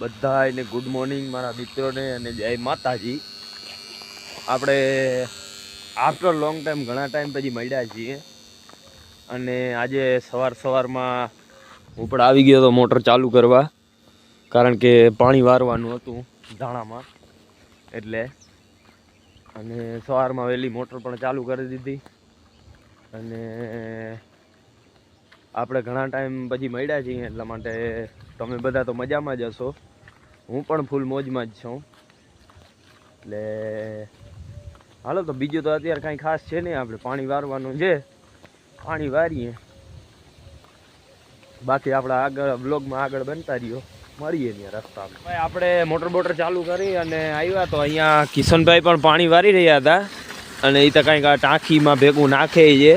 બધાને good morning મારા મિત્રોને અને જય માતાજી. આપણે આફ્ટર લોંગ ટાઈમ ઘણા ટાઈમ પછી મળ્યા છીએ. અને આજે સવાર સવારમાં હું પણ આવી ગયો હતો મોટર ચાલુ કરવા. કારણ કે પાણી વારવાનું હતું ધાણામાં એટલે અને સવારમાં વહેલી મોટર પણ ચાલુ કરી દીધી. અને આપણે ઘણા ટાઈમ પછી મળ્યા છીએ એટલા માટે તમે બધા તો મજામાં જ હશો. હું પણ ફૂલ મોજમાં જ છું. એટલે હાલો તો બીજું તો અત્યારે કાંઈ ખાસ છે નહીં આપણે પાણી વારવાનું છે. પાણી વારીએ. બાકી આપણે આગળ બ્લોગમાં આગળ બનતા રહ્યો. મળીએ ત્યાં રસ્તામાં. ભાઈ આપણે મોટર બોટર ચાલુ કરી અને આવ્યા તો અહીંયા કિશનભાઈ પણ પાણી વારી રહ્યા હતા. અને એ તો કાંઈક આ ટાંકીમાં ભેગું નાખે છે.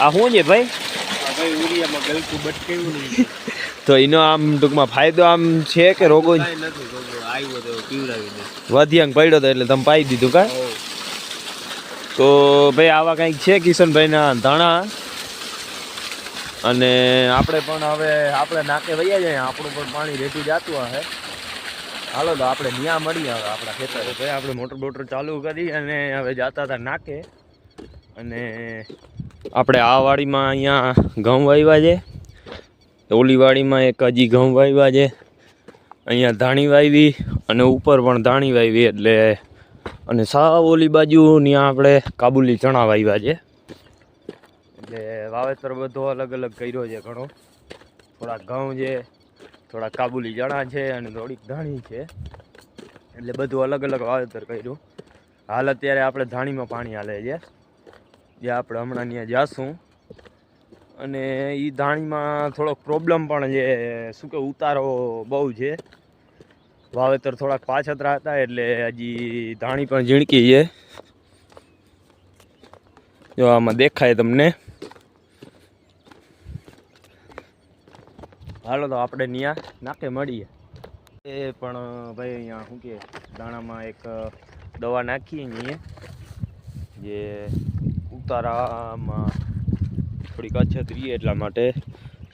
આ શું છે ભાઈ? ભાઈ ઉરિયામાં ગલકું બટકાયું નહીં. તો એનો આમ ટૂંકમાં ફાયદો આમ છે કે રોગો? વધ્યાંગ પડ્યો તો એટલે તમે પાઈ દીધું કા તો ભાઈ આવા કંઈક છે કિશનભાઈના ધાણા? અને આપણે પણ હવે આપણે નાકે વૈયા જાય આપણું પણ પાણી રેતું જતું હશે. હાલો તો આપણે ન્યા મળીએ હવે આપણા ખેતરે. ભાઈ આપણે મોટર બોટર ચાલુ કરી અને હવે જતા હતા નાકે. અને આપણે આ વાડીમાં અહીંયા ઘઉં વાવ્યા છે. ઓલી વાડીમાં એક હજી ઘઉં વાવ્યા છે. અહીંયા ધાણી વાવી અને ઉપર પણ ધાણી વાવી એટલે અને સાવ ઓલી બાજુ ત્યાં આપણે કાબુલી ચણા વાવ્યા છે. એટલે વાવેતર બધો અલગ અલગ કર્યો છે ઘણો. થોડાક ઘઉં છે થોડા કાબુલી ચણા છે અને થોડીક ધાણી છે. એટલે બધું અલગ અલગ વાવેતર કર્યું. હાલ અત્યારે આપણે ધાણીમાં પાણી હાલે છે. જે આપણે હમણાં ત્યાં જાશું. અને એ ધાણીમાં થોડોક પ્રોબ્લેમ પણ છે. શું કે ઉતારો બહુ છે. વાવેતર થોડાક પાછતરા હતા એટલે હજી ધાણી પણ ઝીણકી છે. જો આમાં દેખાય તમને. હાલો તો આપણે ત્યાં નાકે મળીએ. એ પણ, ભાઈ, અહીંયા શું કે, દાણામાં એક દવા નાખીએ અહીંયા જે ઉતારામાં થોડીક અછત રહીએ એટલા માટે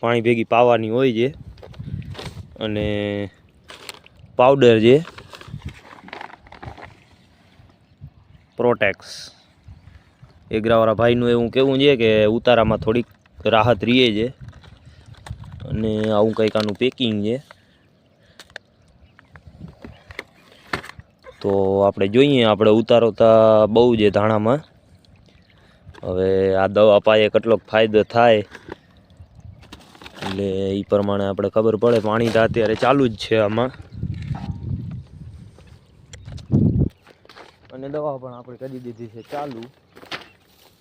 પાણી ભેગી પાવાની હોય છે. અને પાવડર છે. પ્રોટેક્સ એગ્રાવાળા ભાઈનું એવું કેવું છે કે ઉતારામાં થોડીક રાહત રહીએ છે. અને આવું કંઈક આનું પેકિંગ છે. તો આપણે જોઈએ, આપણે ઉતારો તો બહુ છે ધાણામાં. હવે આ દવા પાયે કેટલોક ફાયદો થાય. એટલે એ પ્રમાણે આપણે ખબર પડે, પાણી તો અત્યારે ચાલુ જ છે આમાં. અને દવા પણ આપણે કરી દીધી છે ચાલુ.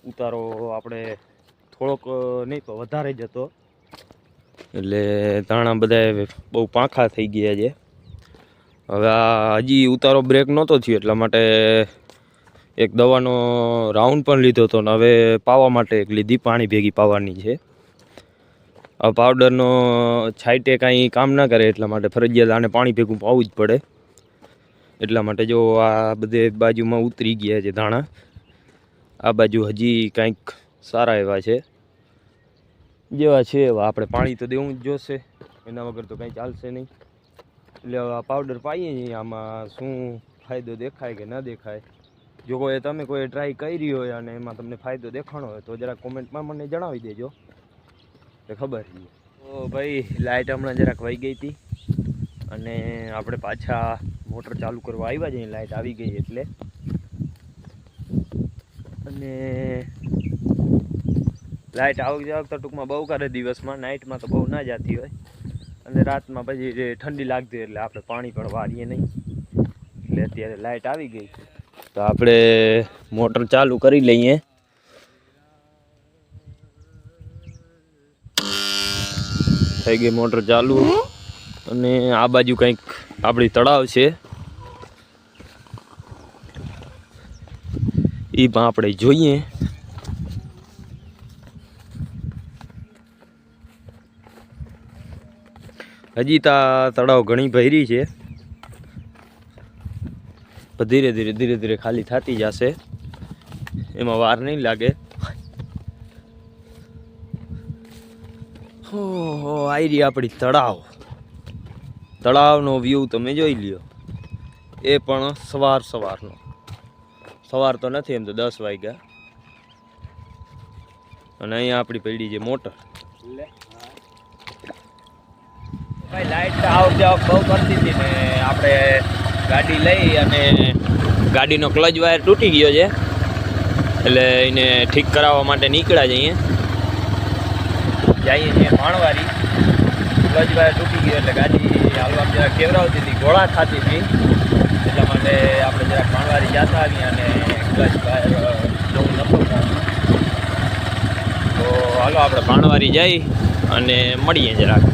ઉતારો આપણે થોડોક, નહીં તો વધારે જ હતો. એટલે ધાણા બધા બહુ પાંખા થઈ ગયા છે. હવે આ હજી ઉતારો બ્રેક નહોતો થયો એટલા માટે એક દવાનો રાઉન્ડ પણ લીધો હતો ને હવે પાવા માટે એક લીધી પાણી ભેગી પાવાની છે. આ પાવડરનો છાંટે કાંઈ કામ ના કરે એટલા માટે ફરજિયાત આને પાણી ભેગું પાવું જ પડે. એટલા માટે જો આ બધે બાજુમાં ઉતરી ગયા છે ધાણા. આ બાજુ હજી કાંઈક સારા એવા છે. જેવા છે એવા. આપણે પાણી તો દેવું જ જોશે. એના વગર તો કંઈ ચાલશે નહીં. એટલે આ પાવડર પાઈએ આમાં શું ફાયદો દેખાય કે ન દેખાય? જો કોઈ તમે કોઈ ટ્રાય કરી હોય અને એમાં તમને ફાયદો દેખાણો હોય, તો જરાક કોમેન્ટમાં મને જણાવી દેજો. કે ખબર છે. તો ભાઈ લાઇટ હમણાં જરાક વહી ગઈ હતી અને આપણે પાછા મોટર ચાલુ કરવા આવ્યા છીએ લાઇટ આવી ગઈ એટલે. અને લાઇટ આવક જાવક તો ટૂંકમાં બહુ કરે દિવસમાં નાઇટમાં તો બહુ ના જતી હોય. અને રાતમાં પછી ઠંડી લાગતી એટલે આપણે પાણી પણ વારીએ નહીં. એટલે અત્યારે લાઇટ આવી ગઈ. તો આપણે મોટર ચાલુ કરી લઈએ. થઈ ગઈ મોટર ચાલુ. અને આ બાજુ કંઈક આપણી તળાવ છે. એ પણ આપણે જોઈએ. હજી તા તળાવ ઘણી ભરી છે. ધીરે ધીરે ધીરે ધીરે ખાલી થતી જશે. એમાં વાર નહીં લાગે. હો આઈ રહી આપણી તળાવ. તળાવનો વ્યૂ તમે જોઈ લ્યો. એ પણ સવાર સવારનો. સવાર તો નથી એમ તો દસ વાગ્યા. અને અહીંયા આપણી પડી છે મોટર. ભાઈ લાઈટ આવ જાવ બહુ કરતી હતી ને આપણે ગાડી લઈ અને ગાડીનો ક્લચ વાયર તૂટી ગયો છે. એટલે એને ઠીક કરાવવા માટે નીકળ્યા જઈએ જઈએ છીએ માણવારી ક્લચ વાયર તૂટી ગયો એટલે ગાડી હાલવા જરા કેવરાવતી હતી, ગોળા ખાતી હતી. એટલા માટે આપણે જરાક માણવારી જતા આવીએ અને ક્લચ વાયર જવું નતું તો હાલો, આપણે માણવારી જઈ અને મળીએ જરાક.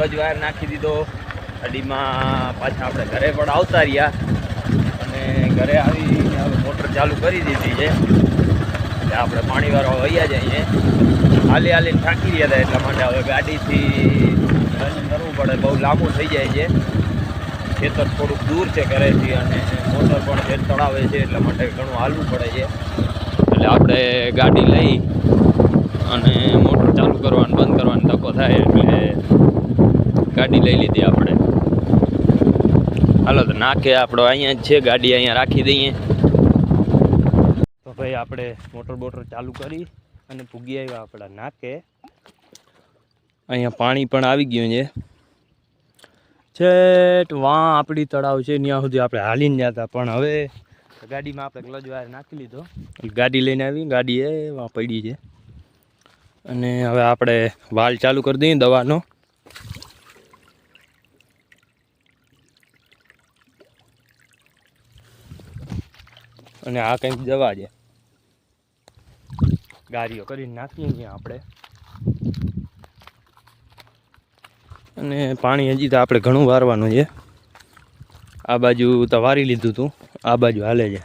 વાયર નાખી દીધો. ગાડીમાં પાછા આપણે ઘરે પણ આવતા રહ્યા. અને ઘરે આવી મોટર ચાલુ કરી દીધી છે. એટલે આપણે પાણીવાળો વૈયા જઈએ. હાલી હાલીને થાકી રહ્યા હતા એટલા માટે હવે ગાડીથી રનિંગ કરવું પડે. બહુ લાંબુ થઈ જાય છે. ખેતર થોડુંક દૂર છે ઘરેથી અને મોટર પણ ખેત તળાવે છે એટલા માટે ઘણું હાલવું પડે છે. એટલે આપણે ગાડી લઈ અને મોટર ચાલુ કરવાનું, બંધ કરવાનો તકો થાય એટલે ગાડી લઈ લીધી આપણે. હાલો તો નાકે આપણો અહીંયા જ છે, ગાડી અહીંયા રાખી દઈએ. તો ભાઈ આપણે મોટર બોટર ચાલુ કરી અને પૂગી આવ્યા આપણા નાકે. અહીંયા પાણી પણ આવી ગયું છે. છેટ વાં આપણી તળાવ છે, ત્યાં સુધી આપણે હાલીને જતા પણ હવે ગાડીમાં આપણે ક્લચ વાયર નાખી લીધો. ગાડી લઈને આવી, ગાડી એ વાં પડી છે. અને હવે આપણે વાલ ચાલુ કરી દઈએ દવાનો. અને આ કંઈક દવા છે. ગાડીઓ કરીને નાખીએ છીએ આપણે. અને પાણી હજી તો આપણે ઘણું વારવાનું છે. આ બાજુ તો વારી લીધું હતું આ બાજુ હાલે છે.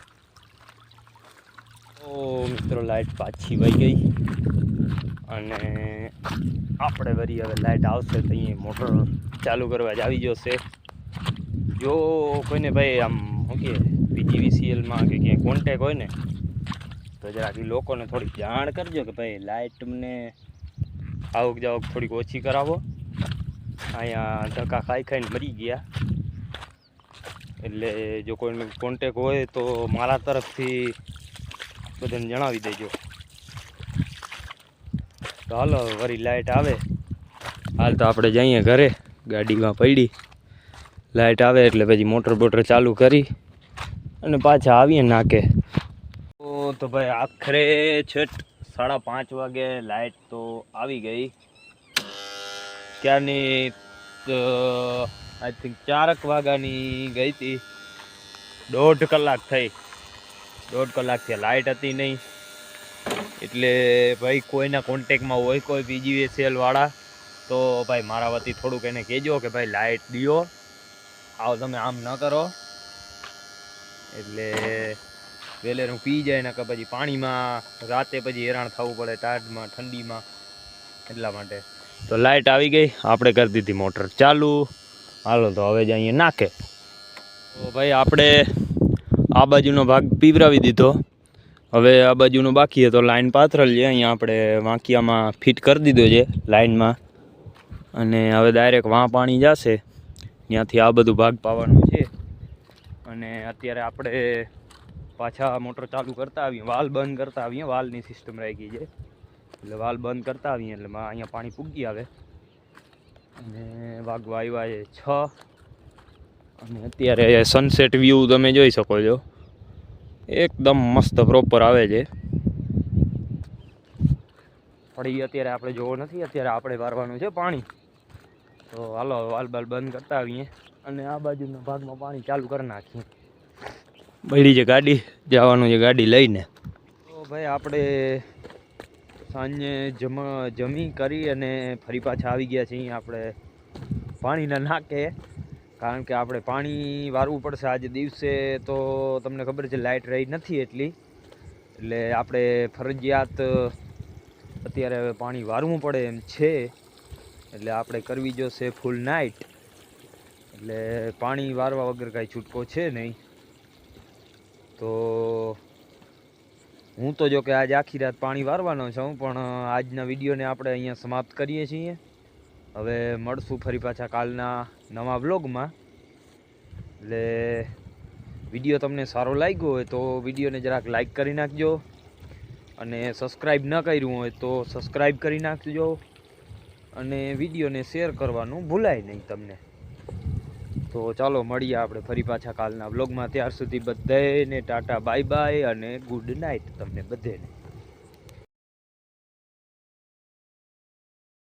ઓ મિત્રો લાઇટ પાછી વહી ગઈ. અને આપણે વળી હવે લાઇટ આવશે તો અહીંયા મોટર ચાલુ કરવા જ આવી જશે. જો કોઈને ભાઈ આમ કે પીજીવીસીએલમાં કે ક્યાંય કોન્ટેક હોય ને, તો જરાક એ લોકોને થોડીક જાણ કરજો કે ભાઈ લાઇટ મને આવક જાવક થોડીક ઓછી કરાવો. અહીંયા ધક્કા ખાઈ ખાઈને મરી ગયા. એટલે જો કોઈને કોન્ટેક હોય તો મારા તરફથી બધાને જણાવી દેજો. તો હાલો, વરી લાઇટ આવે. હાલ તો આપણે જઈએ ઘરે, ગાડીમાં પડી. લાઇટ આવે એટલે પછી મોટર બોટર ચાલુ કરી. અને પાછા આવીએ નાકે. તો તો ભાઈ આખરે છેટ સાડા પાંચ વાગે લાઇટ તો આવી ગઈ. ક્યારની આઈ થિંક ચારક વાગ્યાની ગઈ હતી. દોઢ કલાક થઈ. દોઢ કલાકથી લાઇટ હતી નહીં. એટલે ભાઈ કોઈના કોન્ટેકમાં હોય કોઈ બીજી વાળા તો ભાઈ મારા વતી થોડુંક એને કહેજો કે ભાઈ લાઇટ દિયો. આવો તમે આમ ન કરો. એટલે વેલેરું પી જાય ને કે પછી પાણીમાં રાતે પછી હેરાન થવું પડે ટાઢમાં ઠંડીમાં, એટલા માટે. તો લાઇટ આવી ગઈ, આપણે કરી દીધી મોટર. ચાલુ. હાલો, તો હવે જ અહીંયા નાખે. તો ભાઈ, આપણે આ બાજુનો ભાગ પીવરાવી દીધો. હવે આ બાજુનો બાકી હતો લાઈન પાથરલ છે. અહીંયા આપણે વાંકિયામાં ફિટ કરી દીધો છે લાઇનમાં અને હવે ડાયરેક્ટ વાં પાણી જશે. ત્યાંથી આ બધું ભાગ પાવાનું છે. અને અત્યારે આપણે પાછા મોટર ચાલુ કરતા આવીએ. વાલ બંધ કરતા આવીએ. વાલની સિસ્ટમ રાખી છે. એટલે વાલ બંધ કરતા આવીએ એટલે અહીંયા પાણી પૂગી આવે. અને વાગવા આવ્યા છે છ. અને અત્યારે સનસેટ વ્યૂ તમે જોઈ શકો છો. એકદમ મસ્ત પ્રોપર આવે છે. પણ એ અત્યારે આપણે જોવો નથી. અત્યારે આપણે વારવાનું છે પાણી. તો હાલો, વાલ બાલ બંધ કરતા આવીએ. અને આ બાજુના ભાગમાં પાણી ચાલુ કરી નાખીએ બળી છે ગાડી. જવાનું છે ગાડી લઈને. તો ભાઈ આપણે સાંજે જમ જમી કરી અને ફરી પાછા આવી ગયા છીએ આપણે પાણીના નાખે કારણ કે આપણે પાણી વારવું પડશે આજે દિવસે તો તમને ખબર છે લાઇટ રહી નથી એટલી. એટલે આપણે ફરજિયાત અત્યારે હવે પાણી વારવું પડે એમ છે. એટલે આપણે કરવી જોશે ફૂલ નાઇટ એટલે પાણી વારવા વગર કાંઈ છૂટકો છે નહીં. તો હું તો જો કે આજે આખી રાત પાણી વારવાનો છું, પણ આજના વિડીયોને આપણે અહીંયા સમાપ્ત કરીએ છીએ. હવે મળશું ફરી પાછા કાલના નવા વ્લોગમાં. એટલે વીડિયો તમને સારો લાગ્યો હોય તો વિડીયોને જરાક લાઈક કરી નાખજો અને સબસ્ક્રાઈબ ન કર્યું હોય તો સબસ્ક્રાઈબ કરી નાખજો અને વિડીયોને શેર કરવાનું ભૂલાય નહીં તમને. તો ચાલો મળીએ આપણે ફરી પાછા કાલના વ્લોગમાં ત્યાર સુધી બધાને ટાટા બાય બાય અને ગુડ નાઇટ તમને બધાને